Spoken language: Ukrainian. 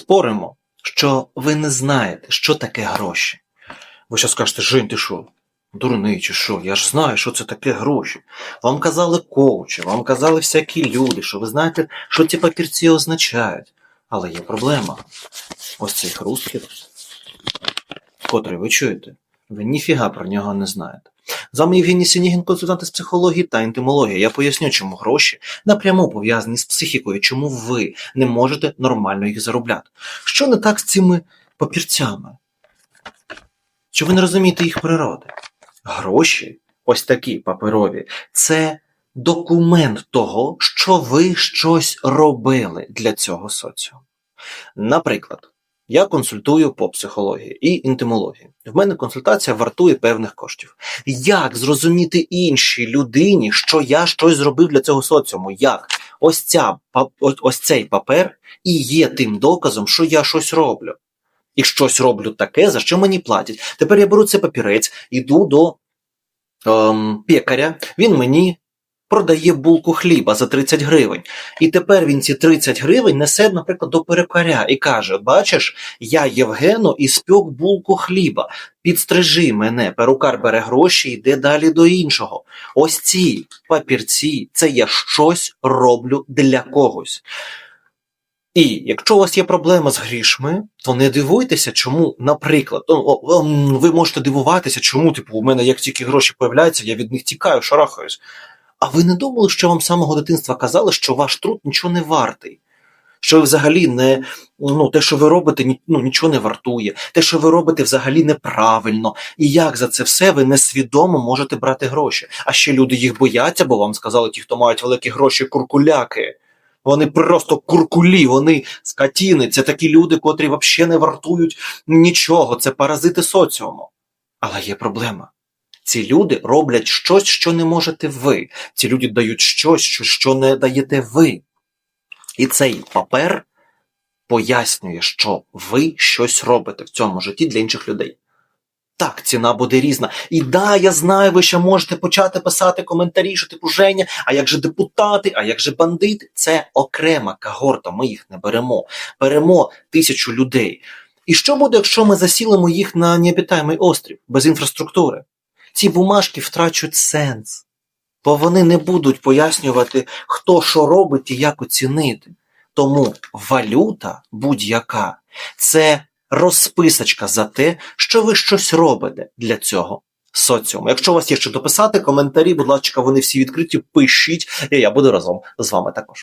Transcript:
Споримо, що ви не знаєте, що таке гроші. Ви ще скажете, Жень, ти що? Дурний чи що? Я ж знаю, що це таке гроші. Вам казали коучі, вам казали всякі люди, що ви знаєте, що ці папірці означають. Але є проблема. Ось цей хрусткіт, котрий ви чуєте, ви ніфіга про нього не знаєте. З вами Євгеній Синігін, консультант з психології та інтимології. Я поясню, чому гроші напряму пов'язані з психікою, чому ви не можете нормально їх заробляти. Що не так з цими папірцями? Що ви не розумієте їх природи? Гроші, ось такі паперові, це документ того, що ви щось робили для цього соціуму. Наприклад, я консультую по психології і інтимології. В мене консультація вартує певних коштів. Як зрозуміти іншій людині, що я щось зробив для цього соціуму? Як? Ось, ця, ось цей папер і є тим доказом, що я щось роблю. І щось роблю таке, за що мені платять. Тепер я беру цей папірець, іду до ем, пекаря, він мені продає булку хліба за 30 гривень. І тепер він ці 30 гривень несе, наприклад, до перукаря і каже: Бачиш, я Євгену і спек булку хліба. Підстрижи мене, перукар бере гроші йде далі до іншого. Ось ці папірці, це я щось роблю для когось. І якщо у вас є проблема з грішми, то не дивуйтеся, чому, наприклад, ви можете дивуватися, чому, типу, у мене як тільки гроші появляються, я від них тікаю, шарахаюсь. А ви не думали, що вам з самого дитинства казали, що ваш труд нічого не вартий? Що ви взагалі не ну, те, що ви робите, ну, нічого не вартує, те, що ви робите, взагалі неправильно. І як за це все ви несвідомо можете брати гроші. А ще люди їх бояться, бо вам сказали ті, хто мають великі гроші, куркуляки. Вони просто куркулі, вони скотіни. Це такі люди, котрі взагалі не вартують нічого. Це паразити соціуму. Але є проблема. Ці люди роблять щось, що не можете ви. Ці люди дають щось, що, не даєте ви. І цей папер пояснює, що ви щось робите в цьому житті для інших людей. Так, ціна буде різна. І да, я знаю, ви ще можете почати писати коментарі, що типу Женя, а як же депутати, а як же бандити? Це окрема когорта, ми їх не беремо. Беремо тисячу людей. І що буде, якщо ми засілимо їх на необітаємий острів без інфраструктури? Ці бумажки втрачуть сенс, бо вони не будуть пояснювати, хто що робить і як оцінити. Тому валюта будь-яка це розписочка за те, що ви щось робите для цього соціуму. Якщо у вас є що дописати, коментарі, будь ласка, вони всі відкриті, пишіть, і я буду разом з вами також.